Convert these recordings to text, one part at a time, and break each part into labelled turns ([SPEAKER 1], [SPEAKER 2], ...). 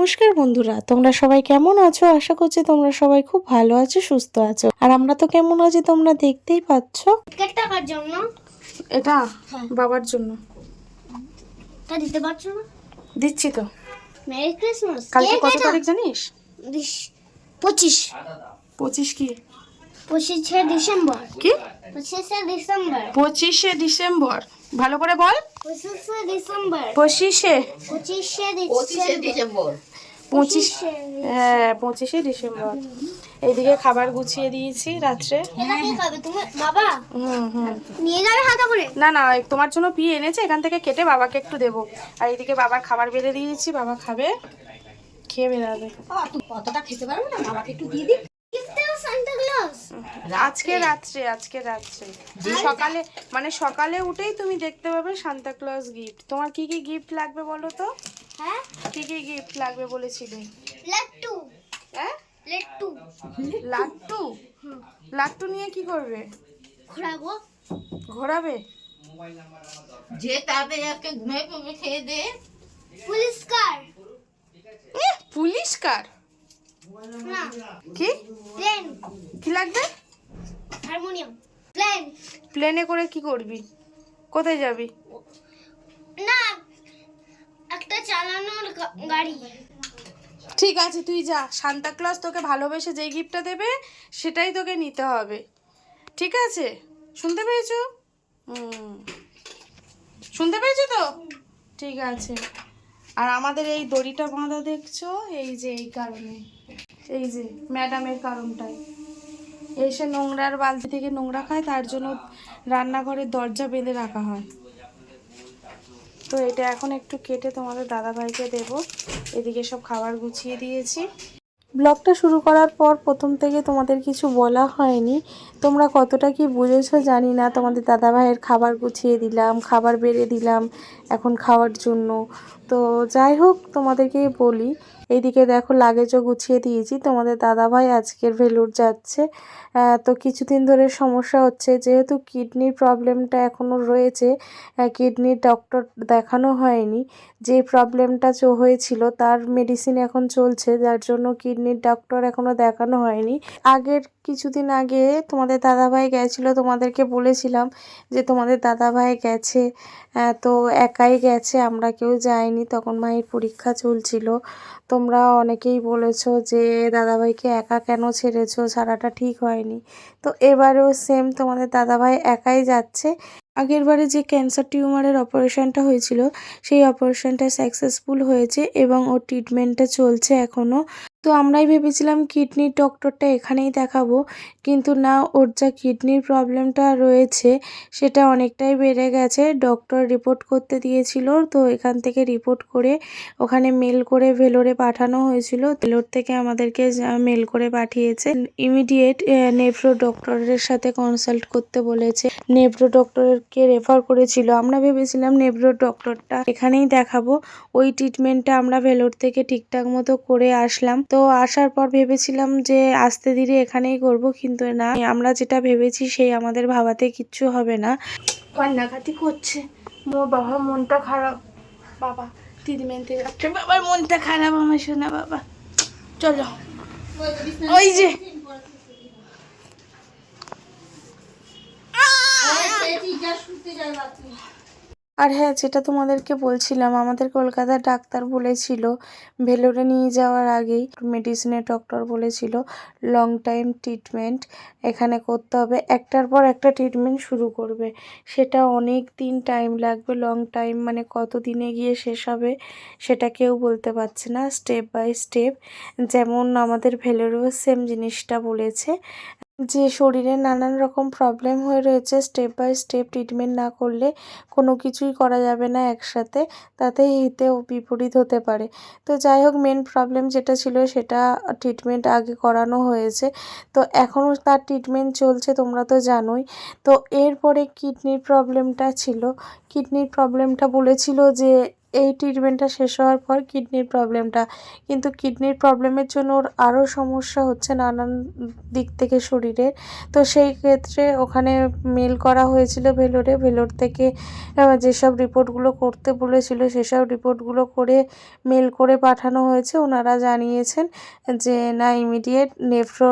[SPEAKER 1] নমস্কার বন্ধুরা তোমরা সবাই কেমন আছো? আশা করছি তোমরা সবাই খুব ভালো আছো সুস্থ আছো। আর আমরা তো কেমন আছি তোমরা দেখতেই পাচ্ছ।
[SPEAKER 2] টিকিট টাকার জন্য?
[SPEAKER 1] এটা
[SPEAKER 2] হ্যাঁ।
[SPEAKER 1] বাবার জন্য।
[SPEAKER 2] তা দিতে পারছ না?
[SPEAKER 1] দিচ্ছি তো।
[SPEAKER 2] মেরি ক্রিসমাস
[SPEAKER 1] কালকে কত তারিখ জানিস?
[SPEAKER 2] পঁচিশ।
[SPEAKER 1] পঁচিশ কি?
[SPEAKER 2] পঁচিশে ডিসেম্বর।
[SPEAKER 1] কি?
[SPEAKER 2] পঁচিশে ডিসেম্বর।
[SPEAKER 1] পঁচিশে ডিসেম্বর। ভালো করে বল।
[SPEAKER 2] পঁচিশে ডিসেম্বর।
[SPEAKER 1] পঁচিশে।
[SPEAKER 2] পঁচিশে ডিসেম্বর।
[SPEAKER 1] পঁচিশ হ্যাঁ পঁচিশে ডিসেম্বর। এইদিকে খাবার গুছিয়ে দিয়েছি রাত্রে। না না তোমার জন্য পি এনেছে এখান থেকে কেটে বাবাকে একটু দেবো। আর এইদিকে বাবার খাবার বেড়ে দিয়েছি বাবা খাবে খেয়ে বেরাবে।
[SPEAKER 3] কতটা খেতে পারবে না? বাবাকে একটু দিয়ে দিই।
[SPEAKER 1] আজকে রাত্রে আজকে রাত্রে। সকালে মানে সকালে উঠেই তুমি দেখতে পাবে সান্তা ক্লজ গিফট তোমার কি কি গিফট লাগবে বলো তো?
[SPEAKER 2] হ্যাঁ?
[SPEAKER 1] কি কি গিফট লাগবে বলেছিলে
[SPEAKER 2] লাট্টু
[SPEAKER 1] হ্যাঁ?
[SPEAKER 2] লাট্টু
[SPEAKER 1] লাট্টু লাট্টু নিয়ে কি করবে?
[SPEAKER 2] ঘোরাবো।
[SPEAKER 1] ঘোরাবে?
[SPEAKER 3] যে তাড়াতাড়ি আজকে ঘুমিয়ে পড়বে খেয়ে দে।
[SPEAKER 2] পুলিশ কার
[SPEAKER 1] পুলিশ কার
[SPEAKER 2] না।
[SPEAKER 1] কি?
[SPEAKER 2] প্লেন।
[SPEAKER 1] কি লাগবে?
[SPEAKER 2] হারমোনিয়াম। প্লেন।
[SPEAKER 1] প্লেনে করে কি করবি? কোথায় যাবি?
[SPEAKER 2] না একটা চালানোর গাড়ি।
[SPEAKER 1] ঠিক আছে, তুই যা। সান্তা ক্লাস তোকে ভালোবেসে যে গিফটটা দেবে, সেটাই তোকে নিতে হবে। ঠিক আছে? শুনতে পেয়েছ? শুনতে পেয়েছ তো? ঠিক আছে। আর আমাদের এই দড়িটা বাঁধা দেখছ? এই যে, এই কারণে। এই যে, ম্যাডামের কারণটাই। এসে নোংরার বালতি থেকে নোংরা খায়, তার জন্য রান্নাঘরের দরজা বেঁধে রাখা হয়। তো এটা এখন একটু কেটে তোমাদের দাদাভাইকে দেবো। এদিকে সব খাবার গুছিয়ে দিয়েছি। ব্লগটা শুরু করার পর প্রথম থেকে তোমাদের কিছু বলা হয়নি। তোমরা কতটা কি বুঝেছ জানি না। তোমাদের দাদাভাইয়ের খাবার গুছিয়ে দিলাম, খাবার বেড়ে দিলাম এখন খাওয়ার জন্য। তো যাই হোক তোমাদেরকে বলি এইদিকে দেখো লাগেজও গুছিয়ে দিয়েছি। তোমাদের দাদাভাই আজকের ভেলুর যাচ্ছে। তো কিছুদিন ধরে সমস্যা হচ্ছে, যেহেতু কিডনির প্রবলেমটা এখনও রয়েছে কিডনির ডক্টর দেখানো হয়নি। যে প্রবলেমটা হয়েছিল, তার মেডিসিন এখন চলছে, যার জন্য কিডনির ডক্টর এখনও দেখানো হয়নি। আগের কিছুদিন আগে তোমাদের দাদাভাই গেছিল, তোমাদেরকে বলেছিলাম যে তোমাদের দাদাভাই গেছে তো একাই গেছে, আমরা কেউ যাইনি, তখন মায়ের পরীক্ষা চলছিল। তোমরা অনেকেই বলেছ যে, দাদাভাইকে একা কেন ছেড়েছো? সারাটা ঠিক হয়নি। তো এবারেও সেম তোমাদের দাদাভাই একাই যাচ্ছে। আগের বারে যে ক্যান্সার টিউমারের অপারেশনটা হয়েছিল, সেই অপারেশনটা সাকসেসফুল হয়েছে এবং ওর ট্রিটমেন্টটা চলছে এখনও তো আমরাই ভেবেছিলাম কিডনির ডক্টরটা এখানেই দেখাবো। কিন্তু না, ওর যা কিডনির প্রবলেমটা রয়েছে, সেটা অনেকটাই বেড়ে গেছে। ডক্টর রিপোর্ট করতে দিয়েছিল, তো এখান থেকে রিপোর্ট করে ওখানে মেল করে ভেলোরে পাঠানো হয়েছিল। ভেলোর থেকে আমাদেরকে মেল করে পাঠিয়েছে। ইমিডিয়েট নেফ্রো ডক্টরের সাথে কনসাল্ট করতে বলেছে। নেফ্রো ডক্টরকে রেফার করেছিল। আমরা ভেবেছিলাম নেফ্রো ডক্টরটা এখানেই দেখাবো। ওই ট্রিটমেন্টটা আমরা ভেলোর থেকে ঠিকঠাক মতো করে আসলাম। তো আসার পর ভেবেছিলাম যে আস্তে ধীরে এখানেই করব কিন্তু না। আমরা যেটা ভেবেছি সেই আমাদের ভাবাতে কিচ্ছু হবে না। কান্নাকাটি করছে। মোর বাবা মনটা খারাপ। বাবা ট্রিটমেন্টে যাচ্ছে। বাবার মনটা খারাপ আমার শোনা বাবা। চলো। ওই যে। আর হ্যাঁ যেটা তোমাদেরকে বলছিলাম, আমাদের কলকাতার ডাক্তার বলেছিল ভেলোরে নিয়ে যাওয়ার আগেই মেডিসিনের ডক্টর বলেছিল লং টাইম ট্রিটমেন্ট এখানে করতে হবে। একটার পর একটা ট্রিটমেন্ট শুরু করবে। সেটা অনেক দিন টাইম লাগবে লং টাইম মানে কত দিনে গিয়ে শেষ হবে সেটা কেউ বলতে পারছে না। স্টেপ বাই স্টেপ যেমন আমাদের ভেলোরেও সেম জিনিসটা বলেছে। যে শরীরে নানান রকম প্রবলেম হয়ে রয়েছে স্টেপ বাই স্টেপ ট্রিটমেন্ট না করলে কোনো কিছুই করা যাবে না একসাথে, তাতে হিতেও বিপরীত হতে পারে। তো যাই হোক মেন প্রবলেম যেটা ছিল সেটা ট্রিটমেন্ট আগে করানো হয়েছে। তো এখনও তার ট্রিটমেন্ট চলছে, তোমরা তো জানোই। তো এরপরে কিডনির প্রবলেমটা ছিল। কিডনির প্রবলেমটা বলেছিল যে এই ট্রিটমেন্টটা শেষ হওয়ার পর কিডনির প্রবলেমটা কিন্তু কিডনির প্রবলেমের জন্য ওর আরও সমস্যা হচ্ছে নানান দিক থেকে শরীরে। তো সেই ক্ষেত্রে ওখানে মেল করা হয়েছিল ভেলোরে। ভেলোর থেকে যেসব রিপোর্টগুলো করতে বলেছিল, সেসব রিপোর্টগুলো করে মেল করে পাঠানো হয়েছে। ওনারা জানিয়েছেন যে, না ইমিডিয়েট নেফ্রো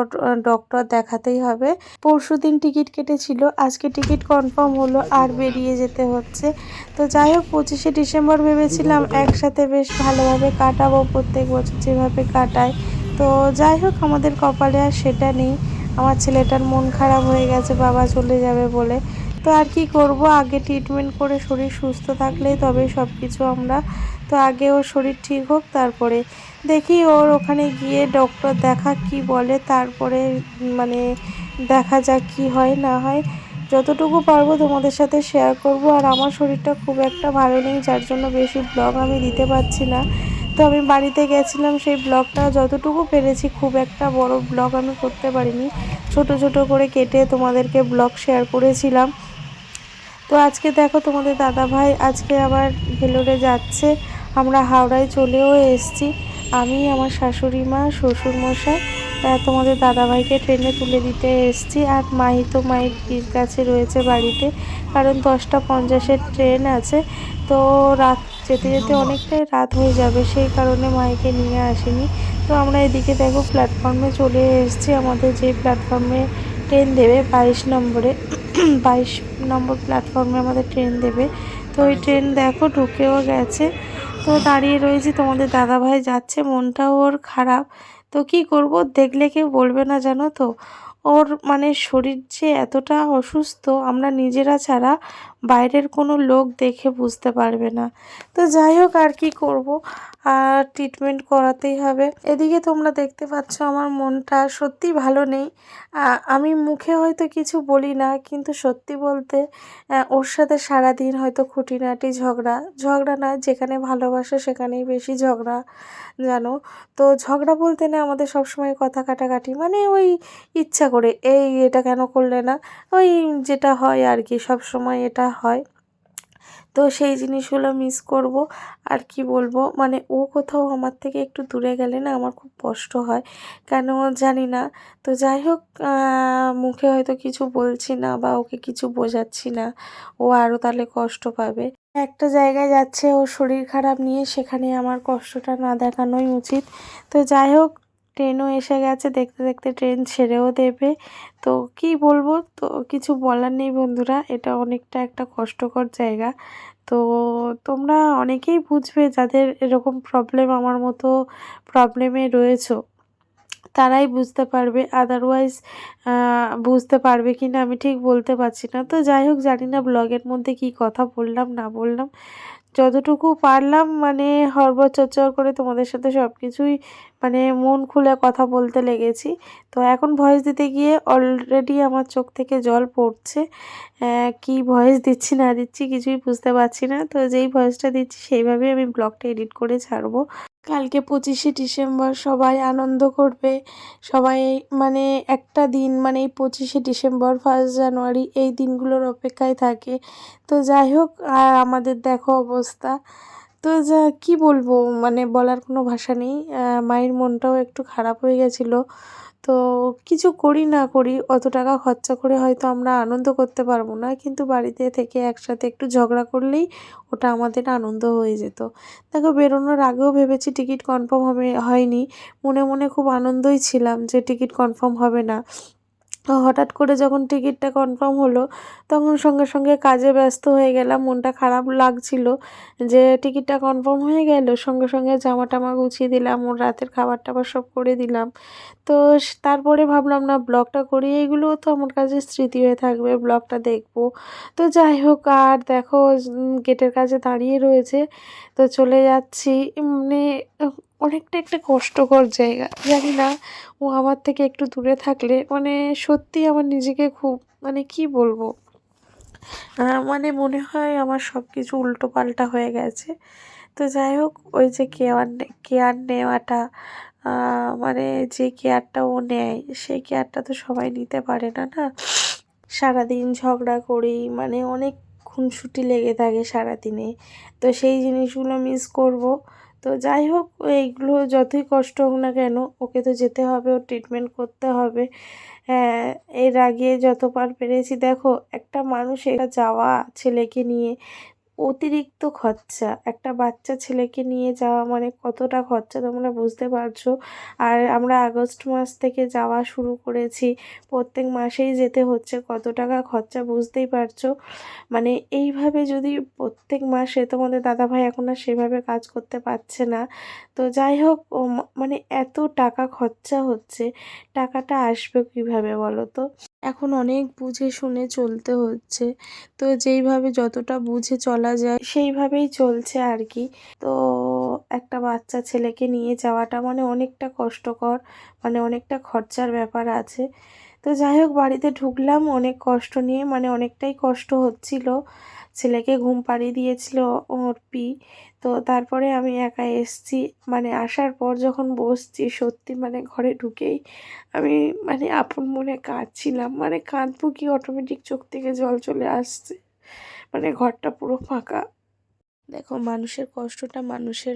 [SPEAKER 1] ডক্টর দেখাতেই হবে। পরশু দিন টিকিট কেটেছিল। আজকে টিকিট কনফার্ম হলো, আর বেরিয়ে যেতে হচ্ছে। তো যাই হোক, পঁচিশে ডিসেম্বর ভেবেছিলাম একসাথে বেশ ভালোভাবে কাটাবো প্রত্যেক বছর যেভাবে কাটায় তো যাই হোক আমাদের কপালে আর সেটা নেই। আমার ছেলেটার মন খারাপ হয়ে গেছে বাবা চলে যাবে বলে। তো আর কি করব? আগে ট্রিটমেন্ট করে শরীর সুস্থ থাকলেই তবে সব কিছু আমরা। তো আগে ওর শরীর ঠিক হোক তারপরে দেখি ওর ওখানে গিয়ে ডক্টর দেখা কি বলে তারপরে মানে দেখা যাক কি হয় না হয়। যতটুকু পারব তোমাদের সাথে শেয়ার করব। আর আমার শরীরটা খুব একটা ভালো নেই, যার জন্য বেশি ব্লগ আমি দিতে পারছি না। তো আমি বাড়িতে গেছিলাম, সেই ব্লগটা যতটুকু পেরেছি, খুব একটা বড় ব্লগ আমি করতে পারিনি। ছোট ছোট করে কেটে তোমাদেরকে ব্লগ শেয়ার করেছিলাম। তো আজকে দেখো তোমাদের দাদা ভাই আজকে আবার ভেলোরে যাচ্ছে। আমরা হাওড়ায় চলেও এসেছি। আমি, আমার শাশুড়ি মা শ্বশুর মশাই তা তোমাদের দাদাভাইকে ট্রেনে তুলে দিতে এসেছি আর মাহি তো মায়ের কাছে রয়েছে বাড়িতে, কারণ দশটা পঞ্চাশের ট্রেন আছে। তো রাত যেতে যেতে অনেকটাই রাত হয়ে যাবে, সেই কারণে মাইকে নিয়ে আসিনি। তো আমরা এদিকে দেখো প্ল্যাটফর্মে চলে এসেছি, আমাদের যে প্ল্যাটফর্মে ট্রেন দেবে বাইশ নম্বরে, বাইশ নম্বর প্ল্যাটফর্মে আমাদের ট্রেন দেবে। তো ওই ট্রেন দেখো ঢুকেও গেছে। তো দাঁড়িয়ে রয়েছি, তোমাদের দাদাভাই যাচ্ছে, মনটাও ওর খারাপ। তো কি করব? দেখলে কেউ বলবে না, জানো তো। ওর মানে শরীর যে এতটা অসুস্থ, আমরা নিজেরা ছাড়া বাইরের কোনো লোক দেখে বুঝতে পারবে না। তো যাই হোক, আর কি করব? আর ট্রিটমেন্ট করাতেই হবে। এদিকে তোমরা দেখতে পাচ্ছ আমার মনটা সত্যি ভালো নেই। আমি মুখে হয়তো কিছু বলি না, কিন্তু সত্যি বলতে ওর সাথে সারাদিন হয়তো খুঁটিনাটি ঝগড়া। ঝগড়া না, যেখানে ভালোবাসা সেখানেই বেশি ঝগড়া, জানো? তো ঝগড়া বলতে না, আমাদের সবসময় কথা কাটাকাটি মানে ওই ইচ্ছা করে, এই, এটা কেন করলে না? ওই যেটা হয় আর কি সব সময় এটা হয়। তো সেই জিনিসগুলো মিস করব। আর কি বলব? মানে ও কোথাও আমার থেকে একটু দূরে গেলে না আমার খুব কষ্ট হয়। কেন জানি না। তো যাই হোক মুখে হয়তো কিছু বলছি না বা ওকে কিছু বোঝাচ্ছি না। ও আরও তাহলে কষ্ট পাবে। একটা জায়গায় যাচ্ছে, ওর শরীর খারাপ নিয়ে সেখানে আমার কষ্টটা না দেখানোই উচিত। তো যাই হোক ট্রেনও এসে গেছে, দেখতে দেখতে ট্রেন ছেড়েও দেবে। তো কি বলব? তো কিছু বলার নেই বন্ধুরা, এটা অনেকটা একটা কষ্টকর জায়গা। তো তোমরা অনেকেই বুঝবে যাদের এরকম প্রবলেম আমার মতো প্রবলেমে রয়েছো, তারাই বুঝতে পারবে। আদারওয়াইজ বুঝতে পারবে কি না আমি ঠিক বলতে পারছি না। তো যাই হোক, জানি না ব্লগের মধ্যে কি কথা বললাম, না বললাম। যতটুকু পারলাম মানে হরবর চচ্চর করে তোমাদের সাথে সব কিছুই মানে মন খুলে কথা বলতে লেগেছি। তো এখন ভয়েস দিতে গিয়ে অলরেডি আমার চোখ থেকে জল পড়ছে। কি ভয়েস দিচ্ছি, না দিচ্ছি কিছুই বুঝতে পারছি না। তো যেই ভয়েসটা দিচ্ছি, সেইভাবেই আমি ব্লগটা এডিট করে ছাড়বো। কালকে পঁচিশে ডিসেম্বর সবাই আনন্দ করবে। সবাই মানে একটা দিন মানে এই পঁচিশে ডিসেম্বর, ফার্স্ট জানুয়ারি এই দিনগুলোর অপেক্ষায় থাকে। তো যাই হোক, আর আমাদের দেখো অবস্থা। তো যা, কী বলব? মানে বলার কোনো ভাষা নেই। মায়ের মনটাও একটু খারাপ হয়ে গেছিল। তো কিছু করি না করি, অত টাকা খরচা করে হয়তো আমরা আনন্দ করতে পারব না। কিন্তু বাড়িতে থেকে একসাথে একটু ঝগড়া করলেই ওটা আমাদের আনন্দ হয়ে যেত। দেখো, বেরোনোর আগেও ভেবেছি টিকিট কনফার্ম হবে, হয়নি। মনে মনে খুব আনন্দই ছিলাম যে টিকিট কনফার্ম হবে না। হঠাৎ করে যখন টিকিটটা কনফার্ম হলো, তখন সঙ্গে সঙ্গে কাজে ব্যস্ত হয়ে গেলাম, মনটা খারাপ লাগছিল। যে টিকিটটা কনফার্ম হয়ে গেল, সঙ্গে সঙ্গে জামা টামা গুছিয়ে দিলাম, ওর রাতের খাবার টাবার সব করে দিলাম। তো তারপরে ভাবলাম, না, ব্লগটা করি। এইগুলোও তো আমার কাছে স্মৃতি হয়ে থাকবে, ব্লগটা দেখব। তো যাই হোক, আর দেখো গেটের কাছে দাঁড়িয়ে রয়েছে। তো চলে যাচ্ছি। মানে অনেকটা একটা কষ্টকর জায়গা। জানি না, ও আমার থেকে একটু দূরে থাকলে মানে সত্যি আমার নিজেকে খুব মানে কি বলব? মানে মনে হয় আমার সব কিছু উল্টো পাল্টা হয়ে গেছে। তো যাই হোক, ওই যে কেয়ার কেয়ার নেওয়াটা মানে যে কেয়ারটা ও নেয়, সেই কেয়ারটা তো সবাই নিতে পারে না না? সারাদিন ঝগড়া করি মানে অনেক খুনসুটি লেগে থাকে সারাদিনে। তো সেই জিনিসগুলো মিস করব। তো যাই হোক, এইগুলো যতই কষ্ট হোক না কেন, ওকে তো যেতে হবে, ওর ট্রিটমেন্ট করতে হবে। হ্যাঁ এর আগে যতবার পেরেছি, দেখো, একটা মানুষ এটা যাওয়া ছেলেকে নিয়ে অতিরিক্ত খরচা। একটা বাচ্চা ছেলেকে নিয়ে যাওয়া মানে কতটা খরচা তোমরা বুঝতে পারছ। আর আমরা আগস্ট মাস থেকে যাওয়া শুরু করেছি। প্রত্যেক মাসেই যেতে হচ্ছে। কত টাকা খরচা বুঝতেই পারছ। মানে এইভাবে যদি প্রত্যেক মাসে তোমাদের দাদাভাই এখন আর সেভাবে কাজ করতে পারছে না। তো যাই হোক মানে এত টাকা খরচা হচ্ছে। টাকাটা আসবে কীভাবে বলো তো? এখন অনেক বুঝে শুনে চলতে হচ্ছে। তো যেইভাবে যতটা বুঝে চলা যায়, সেইভাবেই চলছে আর কি। তো একটা বাচ্চা ছেলেকে নিয়ে যাওয়াটা মানে অনেকটা কষ্টকর মানে অনেকটা খরচার ব্যাপার আছে। তো যাই হোক, বাড়িতে ঢুকলাম, অনেক কষ্ট নিয়ে মানে অনেকটাই কষ্ট হচ্ছিল। ছেলেকে ঘুম পাড়িয়ে দিয়েছিল ওর পি তো তারপরে আমি একা এসছি। মানে আসার পর যখন বসছি, সত্যি মানে ঘরে ঢুকেই আমি মানে আপন মনে কাঁদছিলাম। মানে কাঁদবো কি? অটোমেটিক চোখ থেকে জল চলে আসছে। মানে ঘরটা পুরো ফাঁকা। দেখো, মানুষের কষ্টটা মানুষের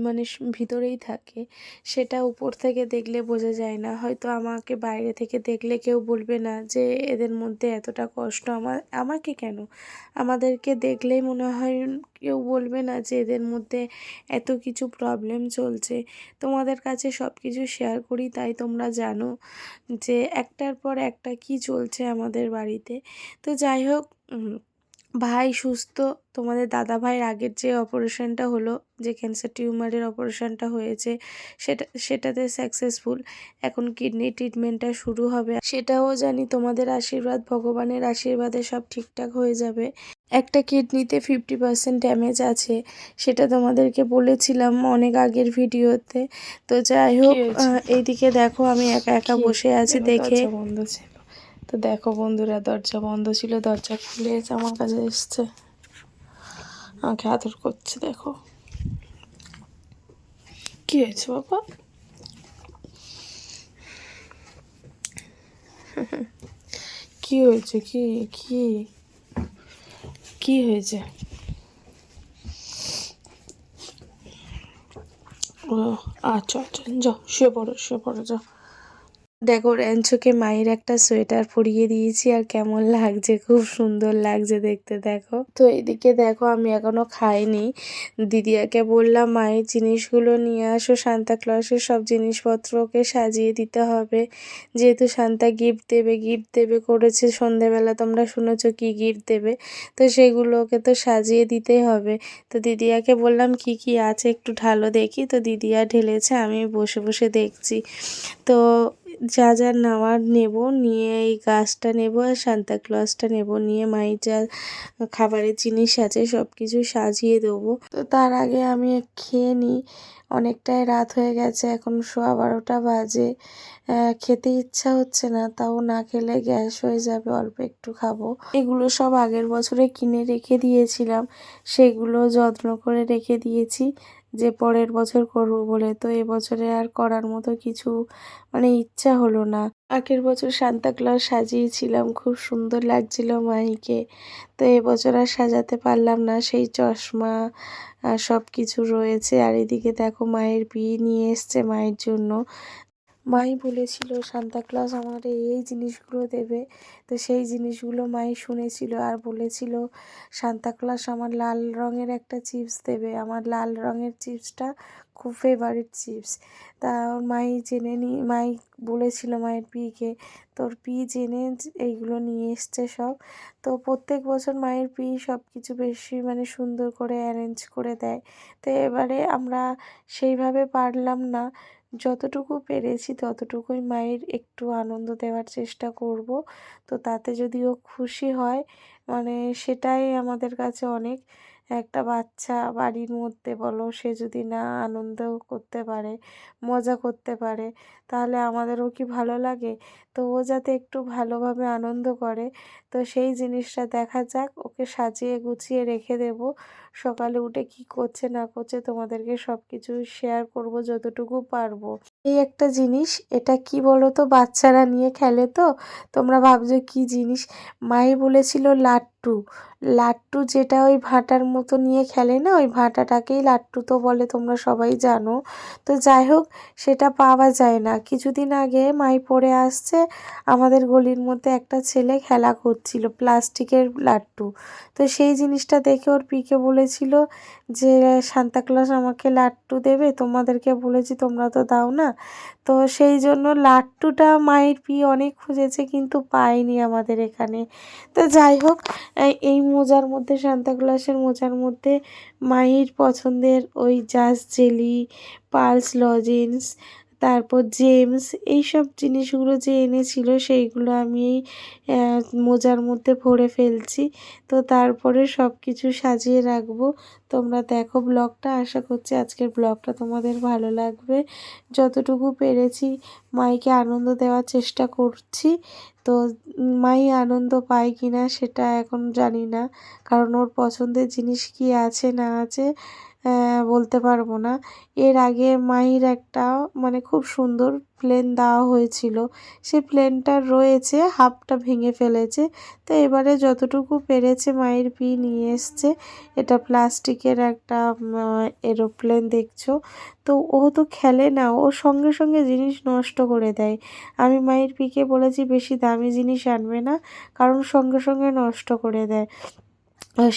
[SPEAKER 1] মানে ভিতরেই থাকে। সেটা উপর থেকে দেখলে বোঝা যায় না। হয়তো আমাকে বাইরে থেকে দেখলে কেউ বলবে না যে, এদের মধ্যে এতটা কষ্ট আমার আমাকে কেন? আমাদেরকে দেখলেই মনে হয় কেউ বলবে না যে, এদের মধ্যে এত কিছু প্রবলেম চলছে। তোমাদের কাছে সব কিছু শেয়ার করি, তাই তোমরা জানো যে, একটার পর একটা কি চলছে আমাদের বাড়িতে। তো যাই হোক ভাই সুস্থ। তোমাদের দাদা ভাইয়ের আগের যে অপারেশনটা হলো যে ক্যান্সার টিউমারের অপারেশনটা হয়েছে সেটা সেটাতে সাকসেসফুল এখন কিডনি ট্রিটমেন্টটা শুরু হবে। সেটাও জানি তোমাদের আশীর্বাদ ভগবানের আশীর্বাদে সব ঠিকঠাক হয়ে যাবে। একটা কিডনিতে ফিফটি পার্সেন্ট ড্যামেজ আছে সেটা তোমাদেরকে বলেছিলাম অনেক আগের ভিডিওতে। তো যাই হোক এইদিকে দেখো আমি একা একা বসে আছি দেখে বন্ধ ছিল তো দেখো বন্ধুরা, দরজা বন্ধ ছিল, দরজা খুলে এসে আমার কাছে এসছে। আমাকে আদর করছে, দেখো। কি হয়েছে বাবা? কি হয়েছে? কি কি কি হয়েছে? ও আচ্ছা আচ্ছা যাও, শুয়ে পড়ো শুয়ে পড়ো, যাও। দেখো র্যাঞ্চোকে মায়ের একটা সোয়েটার পরিয়ে দিয়েছি আর কেমন লাগছে, খুব সুন্দর লাগছে দেখতে, দেখো। তো এদিকে দেখো আমি এখনও খাইনি। দিদিয়াকে বললাম, মায়ের জিনিসগুলো নিয়ে আসো, সান্তা ক্লসের সব জিনিসপত্রকে সাজিয়ে দিতে হবে। যেহেতু সান্তা গিফট দেবে গিফট দেবে করেছে, সন্ধেবেলা তোমরা শুনেছো কি গিফট দেবে, তো সেগুলোকে তো সাজিয়ে দিতেই হবে। তো দিদিয়াকে বললাম, কি কি আছে একটু ঢালো দেখি। তো দিদিয়া ঢেলেছে, আমি বসে বসে দেখছি। তো যা যা নেওয়ার নেব, নিয়ে এই গাছটা নেব, আর সান্তা ক্লজটা নেব, নিয়ে মায়ের যা খাবারের জিনিস আছে সব কিছু সাজিয়ে দেবো। তো তার আগে আমি খেয়ে নিই। অনেকটাই রাত হয়ে গেছে, এখন সোয়া বারোটা বাজে। খেতে ইচ্ছা হচ্ছে না, তাও না খেলে গ্যাস হয়ে যাবে, অল্প একটু খাব। এগুলো সব আগের বছরে কিনে রেখে দিয়েছিলাম, সেগুলো যত্ন করে রেখে দিয়েছি। যে পরের বছর করব বলে, তো এবছরে আর করার মতো কিছু মানে ইচ্ছা হলো না। আগের বছর সান্তা ক্লাস সাজিয়েছিলাম, খুব সুন্দর লাগছিল মাইকে। তো এবছর আর সাজাতে পারলাম না, সেই চশমা সব কিছু রয়েছে। আর এদিকে দেখো মায়ের বিয়ে নিয়ে এসছে মায়ের জন্য। মাই বলেছিল, সান্তা ক্লজ আমার এই জিনিসগুলো দেবে। তো সেই জিনিসগুলো মাই শুনেছিল আর বলেছিল, সান্তা ক্লজ আমার লাল রঙের একটা চিপস দেবে। আমার লাল রঙের চিপসটা খুব ফেভারিট চিপস। তা মাই জেনে নি, মাই বলেছিল মায়ের পিকে, তোর পি জেনে এইগুলো নিয়ে এসছে সব। তো প্রত্যেক বছর মায়ের পি সব কিছু বেশি মানে সুন্দর করে অ্যারেঞ্জ করে দেয়। তো এবারে আমরা সেইভাবে পারলাম না। যতটুকু পেরেছি ততটুকুই মায়ের একটু আনন্দ দেওয়ার চেষ্টা করব। তো তাতে যদি ও খুশি হয় মানে সেটাই আমাদের কাছে অনেক। একটা বাচ্চা বাড়ির মধ্যে বলো, সে যদি না আনন্দ করতে পারে, মজা করতে পারে, তাহলে আমাদেরও কি ভালো লাগে? তো ও যাতে একটু ভালোভাবে আনন্দ করে, তো সেই জিনিসটা দেখা যাক, ওকে সাজিয়ে গুছিয়ে রেখে দেব। সকালে উঠে কি করছে না করছে তোমাদেরকে সব কিছু শেয়ার করব যতটুকু পারব। এই একটা জিনিস, এটা কি বলো তো বাচ্চারা নিয়ে খেলে তো। তোমরা ভাবছ কি জিনিস? মাই বলেছিল লাট্টু। লাট্টু যেটা ওই ভাঁটার মতো নিয়ে খেলে না? ওই ভাঁটাটাকেই লাট্টু তো বলে, তোমরা সবাই জানো। তো যাই হোক, সেটা পাওয়া যায় না। কিছুদিন আগে মাই পড়ে আসছে, আমাদের গলির মধ্যে একটা ছেলে খেলা করছিল, প্লাস্টিকের লাট্টু। তো সেই জিনিসটা দেখে ওর পিকে বলেছিল যে সান্তাক্লজ আমাকে লাট্টু দেবে? তোমাদেরকে বলেছি তোমরা তো দাও না। তো সেই জন্য লাট্টুটা মায়ের পি অনেক খুঁজেছে, কিন্তু পায়নি আমাদের এখানে। তো যাই হোক, এই- মোজার মধ্যে সান্তাক্লাসের মোজার মধ্যে মায়ের পছন্দের ওই জাস জেলি পালস লজেন্স তারপর জেমস, এইসব জিনিসগুলো যে এনেছিল সেইগুলো আমি মোজার মধ্যে ভরে ফেলছি। তো তারপরে সব কিছু সাজিয়ে রাখব। তোমরা দেখো ব্লগটা। আশা করছি আজকের ব্লগটা তোমাদের ভালো লাগবে। যতটুকু পেরেছি মাইকে আনন্দ দেওয়ার চেষ্টা করছি। তো মাই আনন্দ পায় কি না সেটা এখন জানি না। কারণ ওর পছন্দের জিনিস কি আছে না আছে। বলতে পারব না। এর আগে মাহির একটা মানে খুব সুন্দর প্লেন দেওয়া হয়েছিল। সেই প্লেনটা রয়েছে হাফটা ভেঙে ফেলেছে। তো এবারে যতটুকু পেরেছে মায়ের পি নিয়ে এসছে। এটা প্লাস্টিকের একটা এরোপ্লেন দেখছ। তো ও তো খেলে না, ও সঙ্গে সঙ্গে জিনিস নষ্ট করে দেয়। আমি মায়ের পিকে বলেছি, বেশি দামি জিনিস আনবে না, কারণ সঙ্গে সঙ্গে নষ্ট করে দেয়।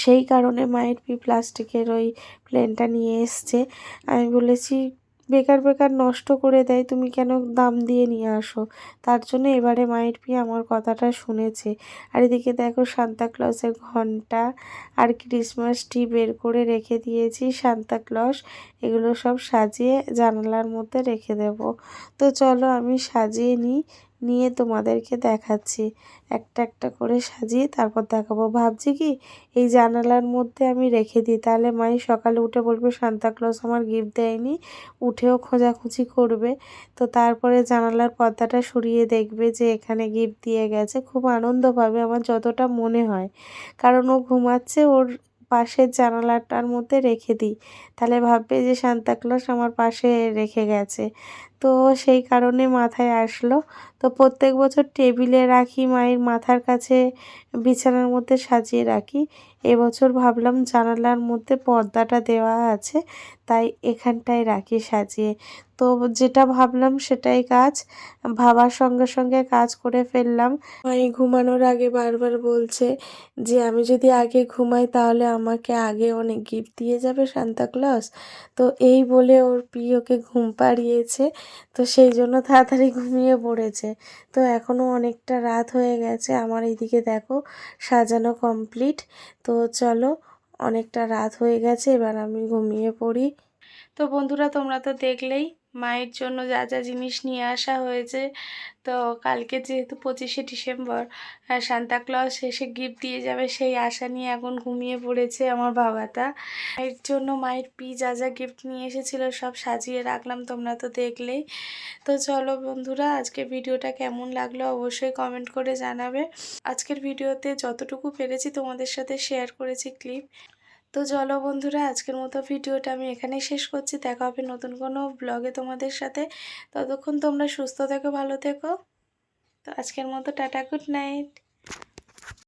[SPEAKER 1] সেই কারণে মায়ের পি প্লাস্টিকের ওই প্লেনটা নিয়ে এসছে। আমি বলেছি, বেকার বেকার নষ্ট করে দেয়, তুমি কেন দাম দিয়ে নিয়ে আসো? তার জন্য এবারে মায়ের পি আমার কথাটা শুনেছে। আর এদিকে দেখো সান্তাক্লজের ঘণ্টা আর ক্রিসমাস ট্রি বের করে রেখে দিয়েছি সান্তাক্লজ এগুলো সব সাজিয়ে জানালার মধ্যে রেখে দেব। তো চলো আমি সাজিয়ে নিই। নিয়ে তোমাদেরকে দেখাচ্ছি। একটা একটা করে সাজিয়ে তারপর দেখাবো। ভাবছি কি, এই জানালার মধ্যে আমি রেখে দিই। তাহলে মাই সকালে উঠে বলবে সান্তাক্লজ আমার গিফট দেয়নি, উঠেও খোঁজাখুঁজি করবে। তো তারপরে জানালার পর্দাটা সরিয়ে দেখবে যে এখানে গিফট দিয়ে গেছে। খুব আনন্দ পাবে আমার যতটা মনে হয়। কারণ ও ঘুমাচ্ছে, ওর পাশের জানালাটার মধ্যে রেখে দিই। তাহলে ভাববে যে সান্তাক্লজ আমার পাশে রেখে গেছে। তো সেই কারণে মাথায় আসলো তো প্রত্যেক বছর টেবিলে রাখি, মায়ের মাথার কাছে বিছানার মধ্যে সাজিয়ে রাখি। এবছর ভাবলাম জানালার মধ্যে পর্দাটা দেওয়া আছে, তাই এখানটায় রাখি সাজিয়ে। তো যেটা ভাবলাম সেটাই কাজ। ভাবার সঙ্গে সঙ্গে কাজ করে ফেললাম। মাই ঘুমানোর আগে বারবার বলছে যে, আমি যদি আগে ঘুমাই তাহলে আমাকে আগে অনেক গিফট দিয়ে যাবে সান্তাক্লজ তো এই বলে ওর প্রিয়কে ঘুম পাড়িয়েছে। তো সেই জন্য তাড়াতাড়ি ঘুমিয়ে পড়েছে। তো এখনও অনেকটা রাত হয়ে গেছে। আমার এইদিকে দেখো সাজানো কমপ্লিট তো চলো, অনেকটা রাত হয়ে গেছে, এবার আমি ঘুমিয়ে পড়ি। তো বন্ধুরা, তোমরা তো দেখলেই মায়ের জন্য যা যা জিনিস নিয়ে আসা হয়েছে। তো কালকে যেহেতু পঁচিশে ডিসেম্বর সান্তাক্লজ এসে গিফট দিয়ে যাবে সেই আশা নিয়ে এখন ঘুমিয়ে পড়েছে আমার বাবাটা। এর জন্য মায়ের পি যা যা গিফট নিয়ে এসেছিল সব সাজিয়ে রাখলাম, তোমরা তো দেখলেই। তো চলো বন্ধুরা আজকে ভিডিওটা কেমন লাগল অবশ্যই কমেন্ট করে জানাবে। আজকের ভিডিওতে যতটুকু পেরেছি তোমাদের সাথে শেয়ার করেছি ক্লিপ তো চলো বন্ধুরা, আজকের মতো ভিডিওটা আমি এখানেই শেষ করছি। দেখা হবে নতুন কোনো ব্লগে তোমাদের সাথে। ততক্ষণ তোমরা সুস্থ থেকো, ভালো থেকো। তো আজকের মতো টাটা গুড নাইট